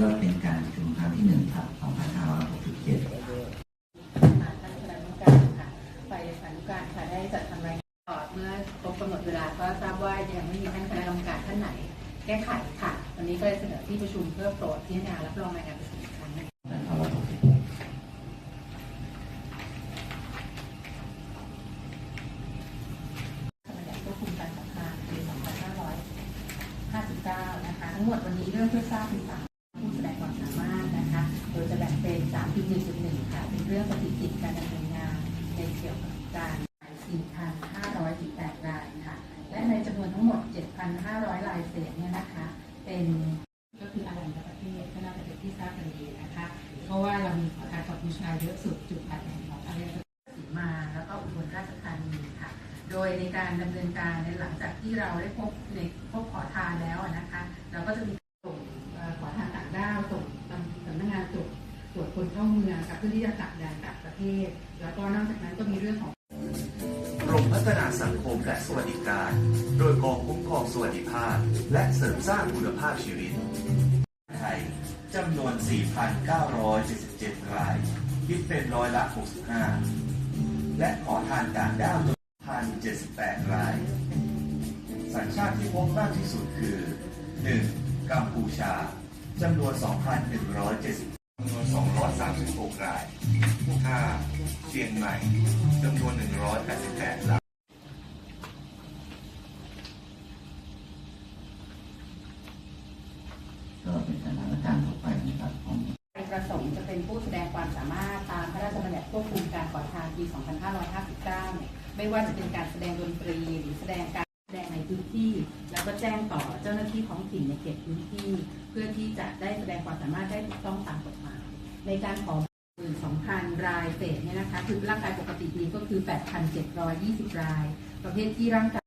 ก็เป็นการประชุมครั้งที่หนึ่งครับ2567ฝ่ายสานุการค่ะได้จัดทำรายงานเมื่อครบกำหนดเวลาก็ทราบว่ายังไม่มีท่านคณะกรรมการท่านไหน แก้ไขค่ะ วันนี้ก็เลยเสนอที่ประชุมเพื่อโปรดพิจารณารับรองรายงานประชุมอีกครั้งหนึงทั้งหมดวันนี้เรื่องเพื่อทราบคือสาม 4.1ค่ะเป็นเรื่องปฏิกิริยการดำเนินงานในเกี่ยวกับการขายสินค้า518รายค่ะ และในจำนวนทั้งหมด 7,500รายเศษเนี่ยนะคะ เป็นก็คืออารันประเทศก็น่าจะเป็นที่ทราบกันดีนะคะ เพราะว่าเรามีขอการขอบบูชาเยอะสุดจุดอัดแห่งของอารันตสีมาแล้วก็อุบลราชธานีค่ะ โดยในการดำเนินการในหลังจากที่เราได้พบในพบขอทานแล้วนะคะ เราก็จะมี พื่อที่จะจับยานกับประเทศ แล้วก็นอกจากนั้นก็มีเรื่องของกรมพัฒนาสังคมและสวัสดิการ โดยกองคุ้มครองสวัสดิภาพ และเสริมสร้างคุณภาพชีวิต ไทยจำนวน 4,977 ราย คิดเป็นร้อยละ 65 และขอทานต่างด้าวจำนวน1,078 ราย สัญชาติที่พบมากที่สุดคือ 1. กัมพูชาจำนวน 2,170 จำนวน 236 ราย 5. เชียงใหม่จำนวน 188 รายก็เป็นสถานการณ์ต่อไปนะครับของประสงค์จะเป็นผู้แสดงความสามารถตามพระราชบัญญัติควบคุมการขอทานปี 2559เนี่ยไม่ว่าจะเป็นการแสดงดนตรีหรือแสดงการแสดงในพื้นที่ แล้ว ก็แจ้งต่อเจ้าหน้าที่ท้องถิ่นในเขตพื้นที่ เพื่อที่จะได้แสดงความสามารถได้ถูกต้องตามกฎหมาย ในการขอ12,000 รายเศษเนี่ยนะคะ คือร่างกายปกติดีก็คือ 8,720 ราย ประเภทที่ร่างกาย